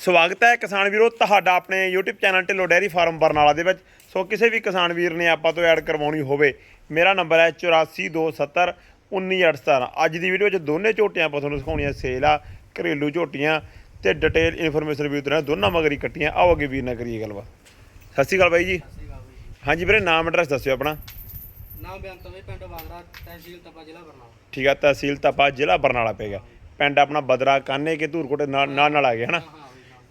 ਸਵਾਗਤ ਹੈ ਕਿਸਾਨ ਵੀਰੋ ਤੁਹਾਡਾ ਆਪਣੇ YouTube channel Dhillon dairy farm Barnala ਦੇ ਵਿੱਚ। ਸੋ ਕਿਸੇ ਵੀ ਕਿਸਾਨ ਵੀਰ ਨੇ ਆਪਾਂ ਤੋਂ ਐਡ ਕਰਵਾਉਣੀ ਹੋਵੇ ਮੇਰਾ ਨੰਬਰ ਹੈ 8427 19817 ਅੱਜ ਦੀ ਵੀਡੀਓ 'ਚ ਦੋਨੇ ਝੋਟੀਆਂ ਆਪਾਂ ਤੁਹਾਨੂੰ ਦਿਖਾਉਣੀਆਂ ਸੇਲ ਆ ਘਰੇਲੂ ਝੋਟੀਆਂ ਤੇ ਡਿਟੇਲ ਇਨਫੋਰਮੇਸ਼ਨ ਵੀ ਉਤਰਾ ਦੋਨਾਂ ਮਗਰੀ ਕੱਟੀਆਂ। ਆਓ ਅੱਗੇ ਵੀਰ ਨਾਲ ਕਰੀਏ ਗੱਲਬਾਤ। ਸਤਿ ਸ਼੍ਰੀ ਅਕਾਲ ਬਾਈ ਜੀ। ਹਾਂਜੀ ਵੀਰੇ ਨਾਮ ਐਡਰੈਸ ਦੱਸਿਓ ਆਪਣਾ। ਨਾਮ ਬਿਆਨ ਤਵੇ ਪਿੰਡ ਵਾਗਰਾ ਤਹਿਸੀਲ ਤਪਾ ਜ਼ਿਲ੍ਹਾ ਬਰਨਾਲਾ। ਠੀਕ ਆ ਤਹਿਸੀਲ ਤਪਾ ਜ਼ਿਲ੍ਹਾ ਬਰਨਾਲਾ ਪਏਗਾ ਪਿੰਡ ਆਪਣਾ ਬਦਰਾ ਕਾਨੇ ਕੇ ਧੂਰਕੋਟ ਨਾਲ ਨਾਲ ਆ ਗਿਆ ਹਨਾ?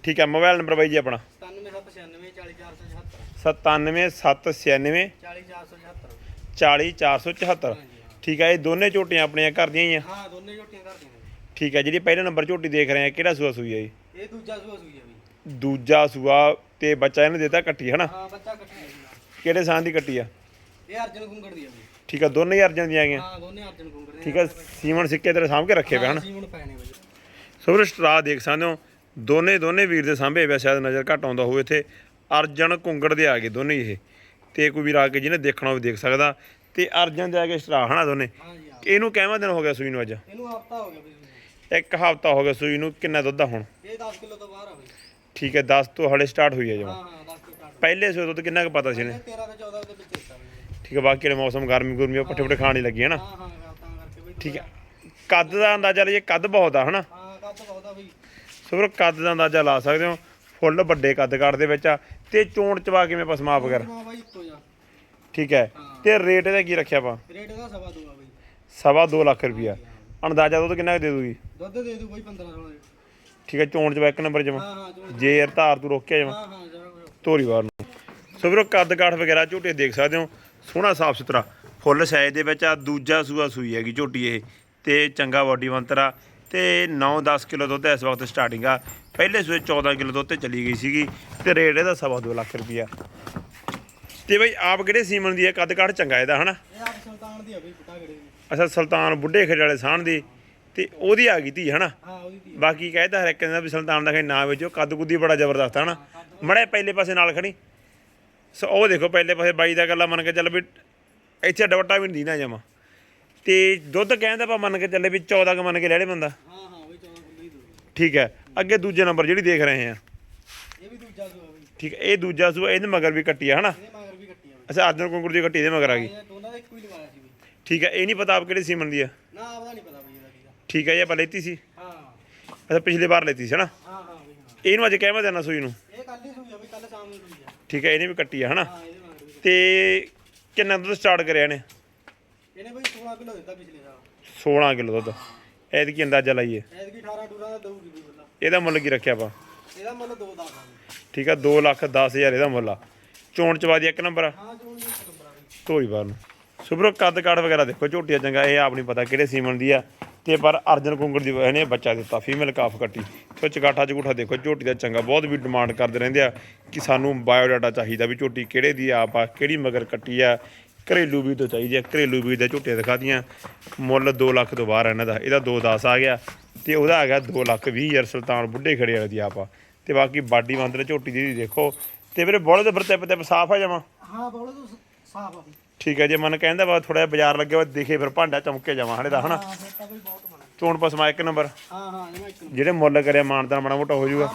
ਠੀਕ ਹੈ ਮੋਬਾਈਲ ਨੰਬਰ ਬਾਈ ਜੀ ਆਪਣਾ। 9796 40476 97796 40474 40474 ਹਾਂਜੀ ਹਾਂ ਠੀਕ ਹੈ ਇਹ ਦੋਨੇ ਝੋਟੀਆਂ ਆਪਣੀਆਂ ਘਰ ਦੀਆਂ ਹੀ ਆ? ਹਾਂ ਦੋਨੇ ਝੋਟੀਆਂ ਕਰਦੀਆਂ ਨੇ ਠੀਕ ਹੈ ਜਿਹੜੀ ਪਹਿਲੇ ਨੰਬਰ ਝੋਟੀ ਦੇਖ ਰਹੇ ਆ ਕਿਹੜਾ ਸੂਆ ਸੂਈ ਜੀ ਇਹ? ਦੂਜਾ ਸੂਆ ਸੂਈ ਆ ਦੂਜਾ ਸੂਆ ਤੇ ਬੱਚਾ ਇਹਨੇ ਦਿੱਤਾ ਕੱਟੀ ਹਨਾ? ਹਾਂ ਬੱਚਾ। ਕਿਹੜੇ ਸਾਂ ਦੀ ਕੱਟੀ ਆ? ਇਹ ਅਰਜਨ ਗੁੰਗੜ ਦੀ ਆ ਠੀਕ ਆ ਦੋਨੇ ਹੀ ਅਰਜਨ ਦੀਆਂ ਗਈਆਂ ਹਾਂ ਦੋਨੇ ਅਰਜਨ ਗੁੰਗੜ ਦੇ ਠੀਕ ਆ ਸੀਮਨ ਸਿੱਕੇ ਤੇਰੇ ਸਾਹਮਣੇ ਰੱਖੇ ਪਏ ਹਨ? ਸੀਮਨ ਨੇ ਬਈ। ਸੋ ਸਟਰਾ ਦੇਖ ਸਕਦੇ ਹੋ ਦੋਨੇ ਦੋਨੇ ਵੀਰ ਦੇ ਸਾਹਮਣੇ ਪਿਆ ਸ਼ਾਇਦ ਨਜ਼ਰ ਘੱਟ ਆਉਂਦਾ ਹੋਵੇ ਇੱਥੇ। ਅਰਜਨ ਕੁੰਗੜ ਦੇ ਆ ਗਏ ਦੋਨੇ ਇਹ। ਤੇ ਕੋਈ ਵੀਰ ਆ ਕੇ ਜਿਹਨੇ ਦੇਖਣਾ ਹੋਵੇ ਦੇਖ ਸਕਦਾ। ਤੇ ਅਰਜਨ ਦੇ ਆ ਕੇ ਸਟਰਾ ਹਨਾ ਦੋਨੇ? ਇਹਨੂੰ ਕਿੰਨਾ ਦਿਨ ਹੋ ਗਿਆ ਸੂਈ ਨੂੰ ਅੱਜ? ਇਹਨੂੰ ਹਫਤਾ ਹੋ ਗਿਆ ਬਈ। ਸੂਈ ਇੱਕ ਹਫ਼ਤਾ ਹੋ ਗਿਆ ਸੂਈ ਨੂੰ ਕਿੰਨਾ ਦੁੱਧ ਆ ਹੁਣ। ਇਹ 10 ਕਿਲੋ ਤੋਂ ਬਾਹਰ ਆ ਬਈ। ਠੀਕ ਹੈ 10 ਤੋਂ ਹਲੇ ਸਟਾਰਟ ਹੋਈ ਹੈ ਜਮਾ। ਹਾਂ ਹਾਂ 10 ਤੋਂ ਸਟਾਰਟ ਪਹਿਲੇ ਸੂਏ ਦੁੱਧ ਕਿੰਨਾ ਕੁ ਪਤਾ ਸੀ ਇਹਨੇ? 13 ਤੇ 14 ਦੇ ਵਿੱਚ ਠੀਕ ਹੈ ਬਾਕੀ ਦੇ ਮੌਸਮ ਗਰਮੀ ਗੁਰਮੀ ਉਹ ਪੱਠੇ ਪੱਠੇ ਖਾਣ ਹੀ ਲੱਗੀ ਹੈ ਨਾ। ਹਾਂ ਹਾਂ ਤਾਂ ਕਰਕੇ ਬਈ ਠੀਕ ਹੈ ਕੱਦ ਦਾ ਅੰਦਾਜ਼ਾ ਲਈਏ ਕੱਦ ਬਹੁਤ ਆ ਹਨਾ? ਹਾਂ ਕੱਦ ਬਹੁਤ ਆ ਬਈ। ਸੋ ਕੱਦ ਦਾ ਅੰਦਾਜ਼ਾ ਲਾ ਸਕਦੇ ਹੋ ਫੁੱਲ ਵੱਡੇ ਕੱਦ ਕਾਠ ਦੇ ਵਿੱਚ ਆ। ਤੇ ਚੋਣ ਚਵਾ ਕਿਵੇਂ ਪਸਮਾ ਵਗੈਰਾ ਹਾਂ ਬਾਈ ਇੱਕੋ ਜਾ ਠੀਕ ਹੈ। ਤੇ ਰੇਟ ਇਹਦਾ ਕੀ ਰੱਖਿਆ ਆਪਾਂ? ਰੇਟ ਦਾ ਸਵਾ ਦੋ ਆ ਬਈ। ਸਵਾ ਲੱਖ ਰੁਪਿਆ ਅੰਦਾਜ਼ਾ ਦੁੱਧ ਕਿੰਨਾ ਕੁ ਦੇ ਦੂਗੀ? ਦੁੱਧ ਦੇ ਦੂ ਬਈ 15 16 ਠੀਕ ਹੈ ਚੋਣ ਚਵਾ ਇੱਕ ਨੰਬਰ ਜਮਾ। ਹਾਂ ਹਾਂ ਜੋ ਜੇ ਯਾਰ ਧਾਰ ਤੂੰ ਰੋਕਿਆ ਜਮਾ। ਹਾਂ ਹਾਂ ਜਰਾ ਧੋਰੀ ਵਾਰ ਨੂੰ। ਸੋ ਵੀਰੋ ਕੱਦ ਕਾਠ ਵਗੈਰਾ ਝੋਟੇ ਦੇਖ ਸਕਦੇ ਹੋ। ਸੋਹਣਾ ਸਾਫ਼ ਸੁਥਰਾ। ਫੁੱਲ ਸਾਈਜ਼ ਦੇ ਵਿੱਚ ਆ ਦੂਜਾ ਸੂਆ ਸੂਈ ਹੈਗੀ ਝੋਟੀ ਇਹ। ਤੇ ਚੰਗਾ ਬਾਡੀ ਮੰਤਰਾ ਤੇ 9-10 ਕਿਲੋ ਦੁੱਧ ਇਸ ਵਕਤ ਸਟਾਰਟਿੰਗ ਆ। ਪਹਿਲੇ ਸੂਏ 14 ਕਿਲੋ ਦੁੱਧ ਤੇ ਚਲੀ ਗਈ ਸੀਗੀ ਤੇ ਰੇਟ ਇਹਦਾ ਸਵਾ ਦੋ ਲੱਖ ਰੁਪਿਆ ਤੇ ਬਈ ਆਪ ਕਿਹੜੇ ਸੀਮਨ ਦੀ ਹੈ ਕੱਦ ਕਾਠ ਚੰਗਾ ਇਹਦਾ ਹਨਾ? ਇਹ ਆਪ ਸੁਲਤਾਨ ਦੀ ਆ ਬਈ ਪੁੱਟਾ ਗੜੇ ਦੀ? ਅੱਛਾ ਸੁਲਤਾਨ ਬੁੱਢੇ ਖੇਡ ਵਾਲੇ ਸਾਹਣ ਦੀ। ਤੇ ਉਹਦੀ ਆ ਗਈ ਧੀ ਹਨਾ? ਹਾਂ ਉਹਦੀ ਦੀ ਬਾਕੀ ਕਹਿੰਦਾ ਹਰ ਇੱਕ ਕਹਿੰਦਾ ਵੀ ਸੁਲਤਾਨ ਦਾ ਖੇ ਨਾਂ ਵਿੱਚੋਂ ਕੱਦ ਕੁੱਦੀ ਬੜਾ ਜ਼ਬਰਦਸਤ ਹਨਾ? ਮੜੇ ਪਹਿਲੇ ਪਾਸੇ ਨਾਲ ਖੜੀ। ਸੋ ਉਹ ਦੇਖੋ ਪਹਿਲੇ ਪਾਸੇ ਬਾਈ ਦਾ ਗੱਲਾਂ ਮੰਨ ਕੇ ਚੱਲ ਵੀ ਇੱਥੇ ਡਵਟਾ ਵੀ ਨਹੀਂ ਨਾ ਜਮਾ। ਤੇ ਦੁੱਧ ਕਹਿੰਦਾ ਪਾ ਮੰਨ ਕੇ ਚੱਲੇ ਵੀ 14 ਕ ਮੰਨ ਕੇ ਲੈੜੇ ਬੰਦਾ। ਹਾਂ ਹਾਂ ਬਈ 14 ਕਿਲੋ ਹੀ ਦੋ ਠੀਕ ਹੈ ਅੱਗੇ ਦੂਜੇ ਨੰਬਰ ਜਿਹੜੀ ਦੇਖ ਰਹੇ ਆ ਇਹ ਵੀ ਦੂਜਾ ਸੂਆ ਬਈ। ਠੀਕ ਹੈ ਇਹ ਦੂਜਾ ਸੂਆ ਇਹਦੇ ਮਗਰ ਵੀ ਕੱਟੀ ਆ ਹਨਾ? ਇਹਦੇ ਮਗਰ ਵੀ ਕੱਟੀ ਆ ਬਈ। ਅੱਛਾ ਅਰਜਨ ਕੁੰਕੁਰ ਦੀ ਕੱਟੀ ਇਹਦੇ ਮਗਰ ਆ ਗਈ। ਇਹ ਦੋਨਾਂ ਦਾ ਇੱਕੋ ਹੀ ਲਵਾਇਆ ਸੀ ਬਈ। ਠੀਕ ਹੈ ਇਹ ਨਹੀਂ ਪਤਾ ਆਪ ਕਿਹੜੀ ਸੀਮਨ ਦੀ ਆ। ਨਾ ਆਪਦਾ ਨਹੀਂ ਪਤਾ ਬਈ ਇਹਦਾ ਕੀ ਦਾ ਠੀਕ ਹੈ ਇਹ ਆਪਾਂ ਲੈਤੀ ਸੀ। ਹਾਂ। ਅੱਛਾ ਪਿਛਲੇ ਵਾਰ ਲੈਤੀ ਸੀ ਹਨਾ? ਹਾਂ ਹਾਂ ਬਈ ਹਾਂ। ਇਹਨੂੰ ਅੱਜ ਕਹਿਵਾ ਦੇਣਾ ਸੂਈ ਨੂੰ? ਇਹ ਕੱਲ ਹੀ ਸੂਈ ਆ ਬਈ ਕੱਲ ਸ਼ਾਮ ਨੂੰ ਸੂਈ ਆ। ਠੀਕ ਹੈ ਇਹਨੇ ਵੀ ਕੱਟੀ ਆ ਹਨਾ? ਹਾਂ ਇਹਦੇ ਮਗਰ ਵੀ ਤੇ ਕਿੰਨਾ ਦੁੱਧ ਸਟਾਰਟ ਕਰਿਆ ਨੇ ਇਹਨੇ ਬਈ 16 ਕਿਲੋ ਦਿੱਤਾ ਪਿਛਲੇ ਸਾਲ। 16 ਕਿਲੋ ਦੁੱਧ। ਐਤਕੀ ਅੰਦਾਜ਼ਾ ਲਾਈਏ। ਐਤਕੀ 18 ਡੂਰਾ ਦਾ ਦਊਗੀ ਬਈ ਬੱਲਾ ਇਹਦਾ ਮੁੱਲ ਕੀ ਰੱਖਿਆ ਆਪਾਂ? ਇਹਦਾ ਮੁੱਲ 2 ਦਾ ਠੀਕ ਆ 2 ਲੱਖ 10 ਹਜ਼ਾਰ ਇਹਦਾ ਮੁੱਲ ਆ। ਚੋਣ ਚਵਾ ਦੀ ਇੱਕ ਨੰਬਰ। ਆ ਹਾਂ ਜੋਨ ਦੀ ਇੱਕ ਨੰਬਰ ਆ ਬਈ ਧੋਈ ਬਾਰ ਨੂੰ। ਸੁਬਰੋ ਕੱਦ ਕਾਠ ਵਗੈਰਾ ਦੇਖੋ ਝੋਟੀਆਂ ਚੰਗਾ ਇਹ ਆਪ ਨਹੀਂ ਪਤਾ ਕਿਹੜੇ ਸੀਮਨ ਦੀ ਆ। ਤੇ ਪਰ ਅਰਜਨ ਕੁੰਗੜ ਦੀ ਇਹਨੇ ਬੱਚਾ ਦਿੱਤਾ ਫੀਮੇਲ ਕਾਫ ਕੱਟੀ। ਸੋ ਚਗਾਠਾ ਚਗੂਠਾ ਦੇਖੋ ਝੋਟੀ ਦਾ ਚੰਗਾ ਬਹੁਤ ਵੀ ਡਿਮਾਂਡ ਕਰਦੇ ਰਹਿੰਦੇ ਆ ਕਿ ਸਾਨੂੰ ਬਾਇਓਡਾਟਾ ਚਾਹੀਦਾ ਵੀ ਝੋਟੀ ਕਿਹੜੇ ਦੀ ਆਪ ਆ ਕਿਹੜੀ ਮਗਰ ਕੱਟੀ ਆ। ਘਰੇਲੂ ਵੀ ਤੋਂ ਚਾਹੀਦੀ ਆ ਘਰੇਲੂ ਵੀ ਦਾ ਝੋਟੀਆਂ ਦਿਖਾਦੀਆਂ ਮੁੱਲ 2 ਲੱਖ ਤੋਂ ਬਾਹਰ ਇਹਨਾਂ ਦਾ ਇਹਦਾ 2 10 ਆ ਗਿਆ। ਤੇ ਉਹਦਾ ਆ ਗਿਆ 2 ਲੱਖ 20 ਹਜ਼ਾਰ ਸੁਲਤਾਨ ਬੁੱਢੇ ਖੜੇ ਵਾਲੇ ਦੀ ਆਪ। ਤੇ ਬਾਕੀ ਬਾਡੀ ਮੰਦਰ ਝੋਟੀ ਦੀ ਦੇਖੋ। ਤੇ ਵੀਰੇ ਬੋਲੇ ਦੇ ਵਰਤੇ ਪਤੇ ਸਾਫ਼ ਆ ਜਾਵਾਂ ਹਾਂ ਬੋਲੇ ਤੂੰ ਸਾਫ਼ ਆ ਠੀਕ ਹੈ ਜੇ ਮਨ ਕਹਿੰਦਾ ਵਾ ਥੋੜਾ ਬਾਜ਼ਾਰ ਲੱਗੇ ਵਾ ਦਿਖੇ ਫਿਰ ਭਾਂਡਾ ਚਮਕੇ ਜਾਵਾਂ ਹਲੇ ਦਾ ਹਨਾ? ਤਾਂ ਬਣਾ ਚੋਣ ਪਸਮਾ ਇੱਕ ਨੰਬਰ। ਹਾਂ ਹਾਂ ਜਿਹੜੇ ਮੁੱਲ ਕਰਿਆ ਮਾਨਦਾਨ ਮਾੜਾ ਮੋਟਾ ਹੋ ਜਾਊਗਾ।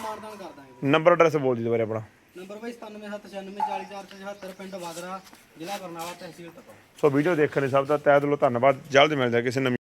ਨੰਬਰ ਐਡਰੈਸ ਬੋਲ ਦੀ ਦੁਬਾਰੇ ਆਪਣਾ। ਨੰਬਰ ਬਈ 9779944474 ਪਿੰਡ ਬਾਦਰਾ, ਜ਼ਿਲ੍ਹਾ ਬਰਨਾਲਾ ਤਹਿਸੀਲ ਤਪਾ। ਸੋ ਵੀਡੀਓ ਦੇਖਣ ਲਈ ਸਭ ਦਾ ਤਹਿ ਦਿਲੋਂ ਧੰਨਵਾਦ। ਜਲਦ ਮਿਲਦਾ ਕਿਸੇ ਨਵੀਂ